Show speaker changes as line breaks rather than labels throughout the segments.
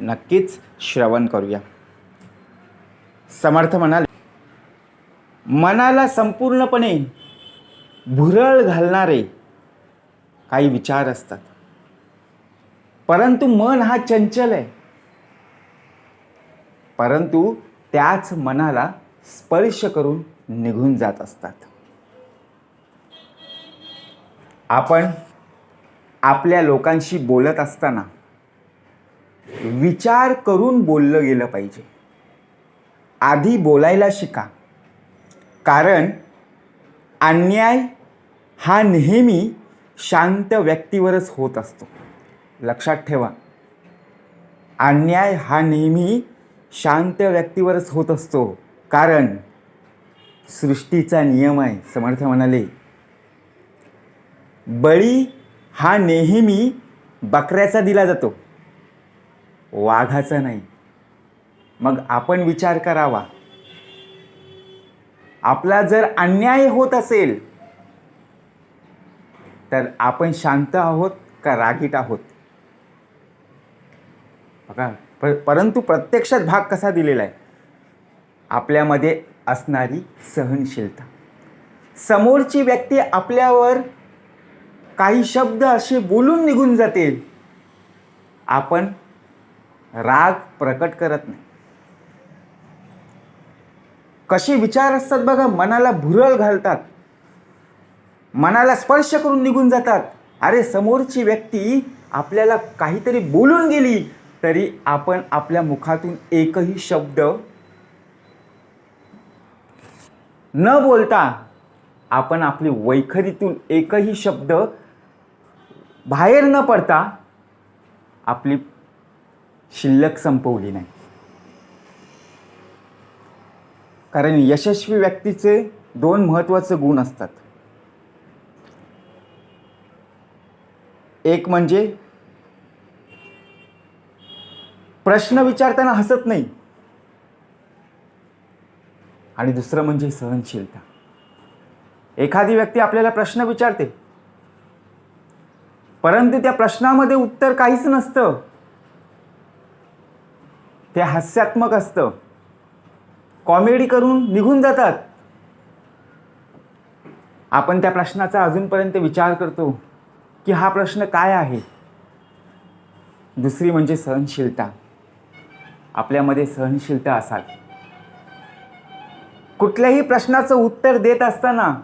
नक्कीच श्रवण करूया. समर्थ म्हणाले मनाला संपूर्णपणे भुरळ घालणारे काही विचार असतात. परंतु मन हा चंचल आहे. परंतु त्याच मनाला स्पर्श करून निघून जात असतात. आपण आपल्या लोकांशी बोलत असताना विचार करून बोललं गेलं पाहिजे. आधी बोलायला शिका. कारण अन्याय हा नेहमी शांत व्यक्तीवरच होत असतो. लक्षात ठेवा. अन्याय हा नेहमी शांत व्यक्तीवरच होत असतो. कारण सृष्टीचा नियम आहे. समर्थ म्हणाले. बळी हा नेहमी बकऱ्याचा दिला जातो. वाघाचं नाही. मग आपण विचार करावा. आपला जर अन्याय होत असेल तर आपण शांत आहोत का रागीट आहोत? बघा पर परंतु प्रत्यक्षात भाग कसा दिलेला आहे? आपल्यामध्ये असणारी सहनशीलता. समोरची व्यक्ती आपल्यावर काही शब्द असे बोलून निघून जाते. आपण राग प्रकट करत नाही. कसे विचार असतात बघा मनाला भुरळ घालतात. मनाला स्पर्श करून निघून जातात. अरे समोरची व्यक्ती आपल्याला काहीतरी बोलून गेली तरी आपण आपल्या मुखातून एकही शब्द न बोलता आपण आपली वैखरीतून एकही शब्द बाहेर न पडता आपली शिल्लक संपवली नाही. कारण यशस्वी व्यक्तीचे दोन महत्त्वाचे गुण असतात. एक म्हणजे प्रश्न विचारताना हसत नाही. आणि दुसरं म्हणजे सहनशीलता. एखादी व्यक्ती आपल्याला प्रश्न विचारते. परंतु त्या प्रश्नामध्ये उत्तर काहीच नसतं. ते हास्यात्मक असतं. कॉमेडी करून निघून जातात. आपण त्या प्रश्नाचा अजूनपर्यंत विचार करतो की हा प्रश्न काय आहे? दुसरी म्हणजे सहनशीलता. आपल्यामध्ये सहनशीलता असावी. कुठल्याही प्रश्नाचं उत्तर देत असताना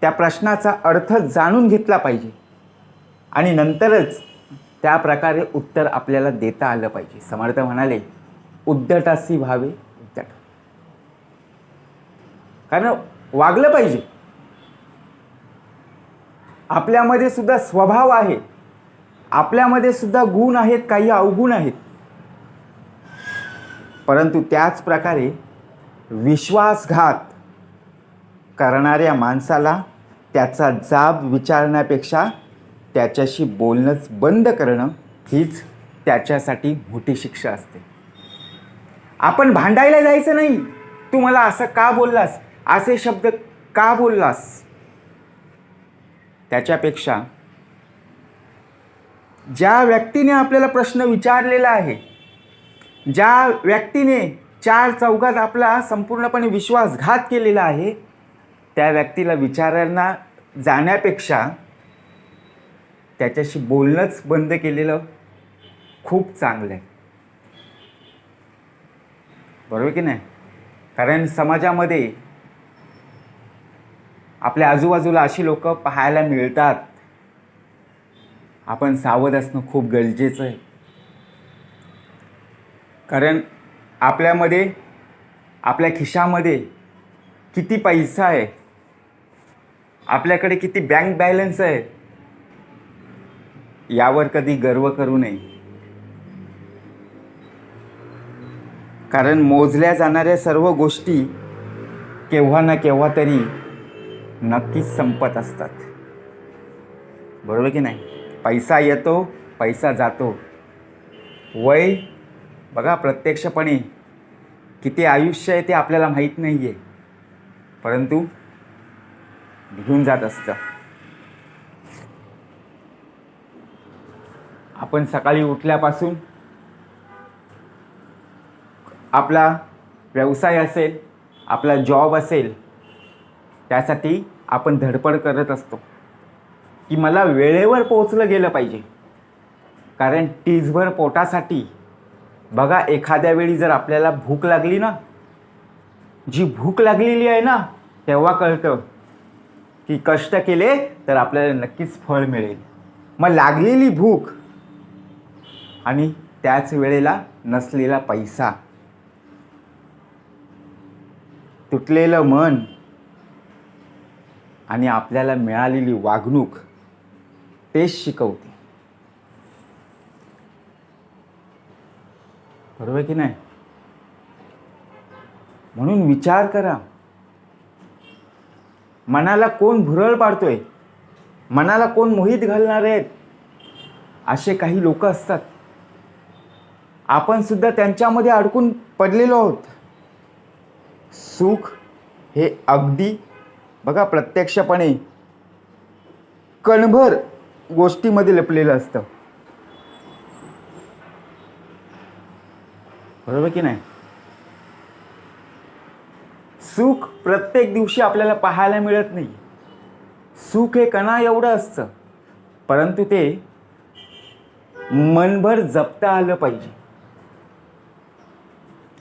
त्या प्रश्नाचा अर्थ जाणून घेतला पाहिजे. आणि नंतरच त्या प्रकारे उत्तर आपल्याला देता आलं पाहिजे. समर्थ म्हणाले उद्दटासी व्हावे उद्दट कारण वागलं पाहिजे. आपल्यामध्ये सुद्धा स्वभाव आहे. आपल्यामध्ये सुद्धा गुण आहेत काही अवगुण आहेत. परंतु त्याच प्रकारे विश्वासघात करणाऱ्या माणसाला त्याचा जाब विचारण्यापेक्षा त्याच्याशी बोलणंच बंद करणं हीच त्याच्यासाठी मोठी शिक्षा असते. आपण भांडायला जायचं नाही. तू मला असं का बोललास? असे शब्द का बोललास? त्याच्यापेक्षा ज्या व्यक्तीने आपल्याला प्रश्न विचारलेला आहे ज्या व्यक्तीने चार चौघात आपला संपूर्णपणे विश्वासघात केलेला आहे त्या व्यक्तीला विचारांना जाण्यापेक्षा त्याच्याशी बोलणंच बंद केलेलं खूप चांगलं आहे. बरोबर की नाही? कारण समाजामध्ये आपल्या आजूबाजूला अशी लोक पाहायला मिळतात. आपण सावध असणं खूप गरजेचं आहे. कारण आपल्यामध्ये आपल्या खिशामध्ये किती पैसा आहे? आपल्याकडे किती बँक बॅलन्स आहे? यावर कधी गर्व करू नये. कारण मोजल्या जाणाऱ्या सर्व गोष्टी केव्हा ना केव्हा तरी नक्कीच संपत असतात. बरोबर की नाही? पैसा येतो पैसा जातो. वय बघा प्रत्यक्षपणे किती आयुष्य आहे ते आपल्याला माहीत नाही आहे परंतु घेऊन जात असतं. आपण सकाळी उठल्यापासून आपला व्यवसाय असेल आपला जॉब असेल त्यासाठी आपण धडपड करत असतो. की मला वेळेवर पोचलं गेलं पाहिजे. कारण टीजभर पोटासाठी बघा एखाद्या वेळी जर आपल्याला भूक लागली ना जी भूक लागलेली आहे ना तेव्हा कळतं की कष्ट केले तर आपल्याला नक्कीच फळ मिळेल. मग लागलेली भूक आणि त्याच वेळेला नसलेला पैसा. तुटलेलं मन आणि आपल्याला मिळालेली वागणूक तेच शिकवते. बरोबर की नाही? म्हणून विचार करा. मनाला कोण भुरळ पाडतोय? मनाला कोण मोहित घालणार आहेत? असे काही लोक असतात. आपण सुद्धा त्यांच्यामध्ये अडकून पडलेलो आहोत. सुख हे अगदी बघा प्रत्यक्षपणे कणभर गोष्टीमध्ये लपलेलं असतं. बरोबर की नाही? सुख प्रत्येक दिवशी आपल्याला पाहायला मिळत नाही. सुख हे कणा एवढं असतं परंतु ते मनभर जपता आलं पाहिजे.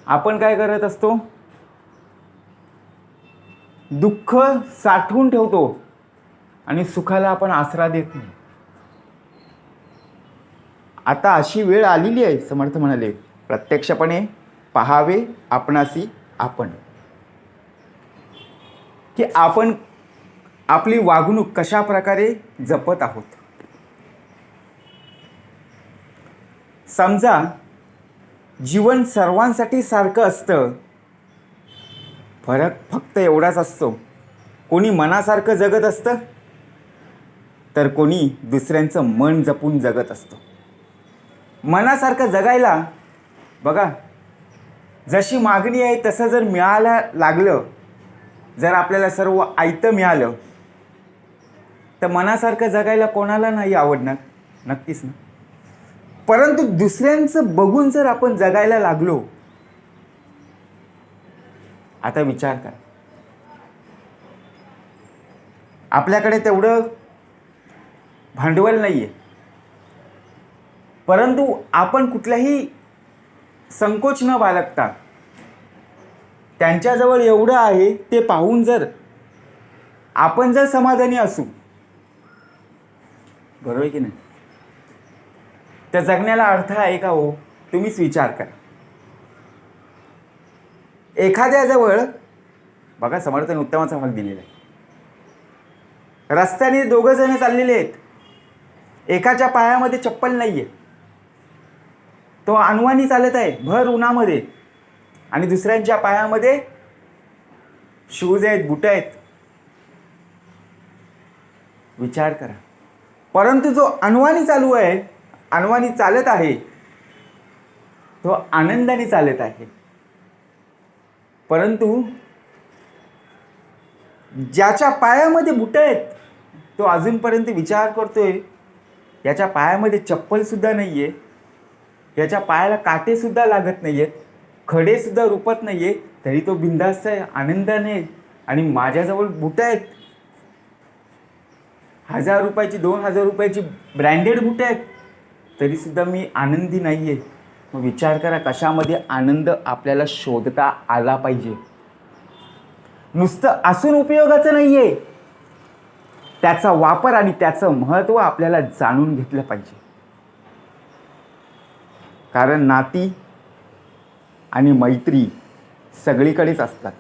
आपण काय करत असतो? दुःख साठवून ठेवतो आणि सुखाला आपण आसरा देत नाही. आता अशी वेळ आलेली आहे समर्थ म्हणाले. प्रत्यक्षपणे पहावे आपणासी आपण. की आपण आपली वागणूक कशा प्रकारे जपत आहोत? समजा जीवन सर्वांसाठी सारखं असतं. फरक फक्त एवढाच असतो. कोणी मनासारखं जगत असतं तर कोणी दुसऱ्यांचं मन जपून जगत असतं. मनासारखं जगायला बघा जशी मागणी आहे तसं जर मिळायला लागलं जर आपल्याला सर्व आयतं मिळालं तर मनासारखं जगायला कोणाला नाही आवडणार? नक्कीच ना. परंतु दुसऱ्यांचं बघून जर आपण जगायला लागलो आता विचार करा. आपल्याकडे तेवढं भांडवल नाही आहे परंतु आपण कुठल्याही संकोच न बाळगता त्यांच्याजवळ एवढं आहे ते पाहून जर आपण जर समाधानी असू बरोबर आहे की नाही? त्या जगण्याला अर्थ आहे का हो? तुम्हीच विचार करा. एखाद्याजवळ बघा समर्थन उत्तमाचा भाग दिलेला आहे. रस्त्याने दोघं जण चाललेले आहेत. एकाच्या पायामध्ये चप्पल नाही आहे तो अनवानी चालत आहे भर उन्हामध्ये. आणि दुसऱ्यांच्या पायामध्ये शूज आहेत बुट आहेत. विचार करा. परंतु जो अनवाणी चालू आहे अनवानी चालत आहे. तो आनंदाने चालत आहे. परंतु ज्याच्या पायामध्ये बुट आहेत तो अजूनपर्यंत विचार करतोय याच्या पायामध्ये चप्पलसुद्धा नाही आहे याच्या पायाला काटेसुद्धा लागत नाही आहेत खडेसुद्धा रुपत नाही आहे तरी तो बिंदास्त आहे आनंदाने आणि माझ्याजवळ बुटं आहेत. हजार रुपयाची दोन हजार रुपयाची ब्रँडेड बुटं आहेत. तरीसुद्धा मी आनंदी नाही आहे मग विचार करा कशामध्ये आनंद आपल्याला शोधता आला पाहिजे. नुसतं असून उपयोगाचं नाही आहे त्याचा वापर आणि त्याचं महत्त्व आपल्याला जाणून घेतलं पाहिजे. कारण नाती आणि मैत्री सगळीकडेच असतात.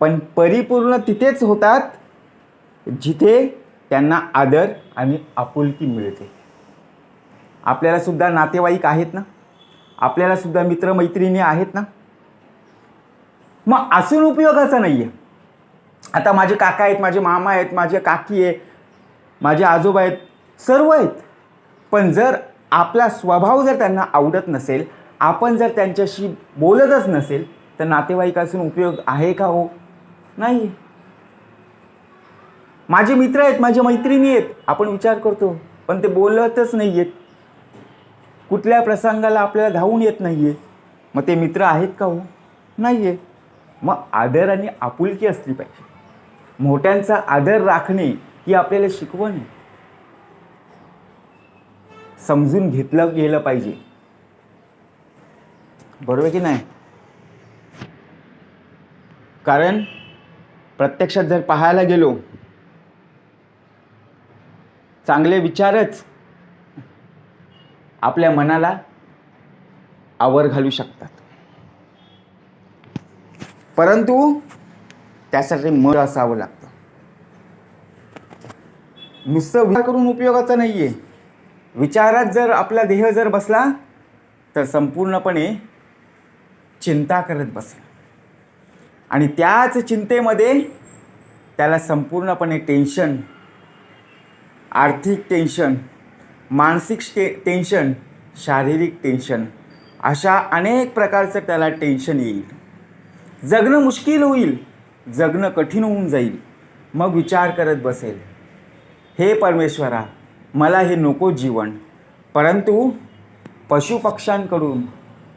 पण परिपूर्ण तिथेच होतात जिथे त्यांना आदर आणि आपुलकी मिळते. आपल्यालासुद्धा नातेवाईक आहेत ना? आपल्यालासुद्धा मित्रमैत्रिणी आहेत ना? मग असून उपयोगाचा नाही आहे आता माझे काका आहेत माझे मामा आहेत माझे काकी आहे माझे आजोबा आहेत सर्व आहेत. पण जर आपला स्वभाव जर त्यांना आवडत नसेल आपण जर त्यांच्याशी बोलतच नसेल तर नातेवाईक असून उपयोग आहे का हो? नाही माझे मित्र आहेत माझ्या मैत्रिणी आहेत. आपण विचार करतो पण ते बोलतच नाही आहेत कुठल्या प्रसंगाला आपल्याला धावून येत नाही आहे मग ते मित्र आहेत का हो? नाही आहे मग आदर आणि आपुलकी असली पाहिजे. मोठ्यांचा आदर राखणे ही आपल्याला शिकवण आहे. समजून घेतलं गेलं पाहिजे. बरोबर की नाही? कारण प्रत्यक्षात जर पाहायला गेलो चांगले विचारच आपल्या मनाला आवर घालू शकतात. परंतु त्यासाठी मन असावं लागतं. नुसतं विचार करून उपयोगाचं नाही आहे विचारात जर आपला देह जर बसला तर संपूर्णपणे चिंता करत बसेल. आणि त्याच चिंतेमध्ये त्याला संपूर्णपणे टेन्शन आर्थिक टेन्शन मानसिक स्टे टेन्शन शारीरिक टेन्शन अशा अनेक प्रकारचं त्याला टेन्शन येईल. जगणं मुश्किल होईल जगणं कठीण होऊन जाईल मग विचार करत बसेल. हे परमेश्वरा मला हे नको जीवन परंतु पशुपक्ष्यांकडून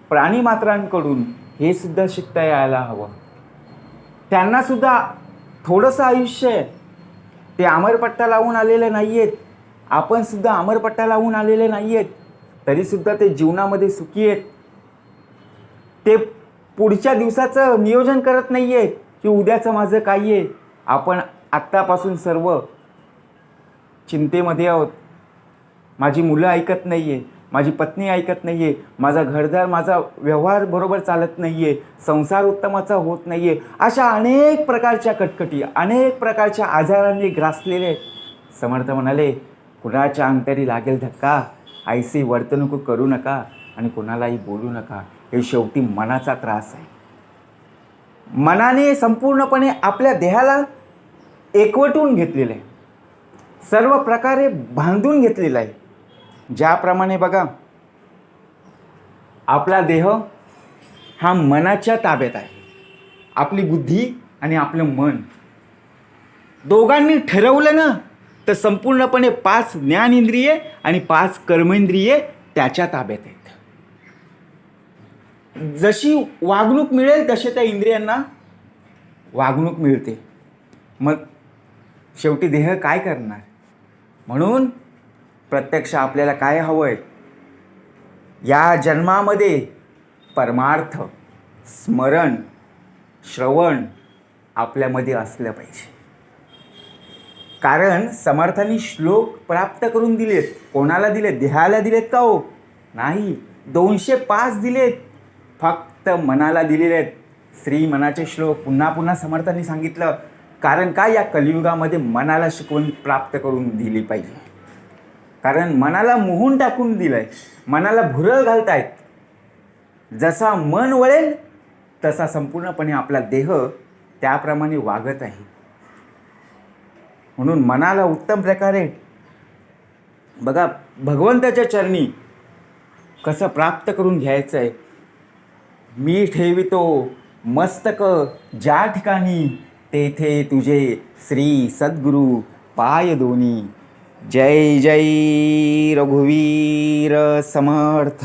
प्राणीमात्रांकडून हे सुद्धा शिकता यायला हवं. त्यांनासुद्धा थोडंसं आयुष्य आहे ते अमरपट्टा लावून आलेले नाही आहेत आपण सुद्धा अमरपट्टा लावून आलेले नाही आहेत तरीसुद्धा ते जीवनामध्ये सुखी आहेत. ते पुढच्या दिवसाचं नियोजन करत नाही आहे की उद्याचं माझं काय आहे. आपण आत्तापासून सर्व चिंतेमध्ये आहोत. माझी मुलं ऐकत नाही आहे माझी पत्नी ऐकत नाही आहे माझा घरदार माझा व्यवहार बरोबर चालत नाही आहे संसार उत्तमाचा होत नाही आहे अशा अनेक प्रकारच्या कटकटी अनेक प्रकारच्या आजारांनी ग्रासलेले आहेत समर्थ म्हणाले कुणाच्या अंगतरी लागेल धक्का? आईसी वर्तणूक करू नका आणि कुणालाही बोलू नका. हे शेवटी मनाचा त्रास आहे. मनाने संपूर्णपणे आपल्या देहाला एकवटून घेतलेलं आहे. सर्व प्रकारे बांधून घेतलेलं आहे. ज्याप्रमाणे बघा आपला देह हा मनाच्या ताब्यात आहे. आपली बुद्धी आणि आपलं मन. दोघांनी ठरवलं ना तर संपूर्णपणे पाच ज्ञानेंद्रिये आणि पाच कर्मेंद्रिये त्याच्या ताब्यात आहेत. जशी वागणूक मिळेल तसे त्या इंद्रियांना वागणूक मिळते. मग शेवटी देह काय करणार? म्हणून प्रत्यक्ष आपल्याला काय हवं आहे या जन्मामध्ये परमार्थ स्मरण श्रवण आपल्यामध्ये असलं पाहिजे. कारण समर्थांनी श्लोक प्राप्त करून दिलेत. कोणाला दिलेत? देहाला दिलेत का हो? नाही. दोनशे पाच दिलेत. फक्त मनाला दिलेले आहेत श्री मनाचे श्लोक पुन्हा पुन्हा समर्थांनी सांगितलं. कारण का या कलियुगामध्ये मनाला शिकवण प्राप्त करून दिली पाहिजे. कारण मनाला मोहून टाकून दिलं आहे मनाला भुरळ घालतायत. जसा मन वळेल तसा संपूर्णपणे आपला देह त्याप्रमाणे वागत आहे. म्हणून मनाला उत्तम प्रकारे बघा भगवंताच्या चरणी कसं प्राप्त करून घ्यायचं आहे मी ठेवितो मस्तक ज्या ठिकाणी तेथे तुझे श्री सद्गुरू पाय दोन्ही जय जय रघुवीर समर्थ।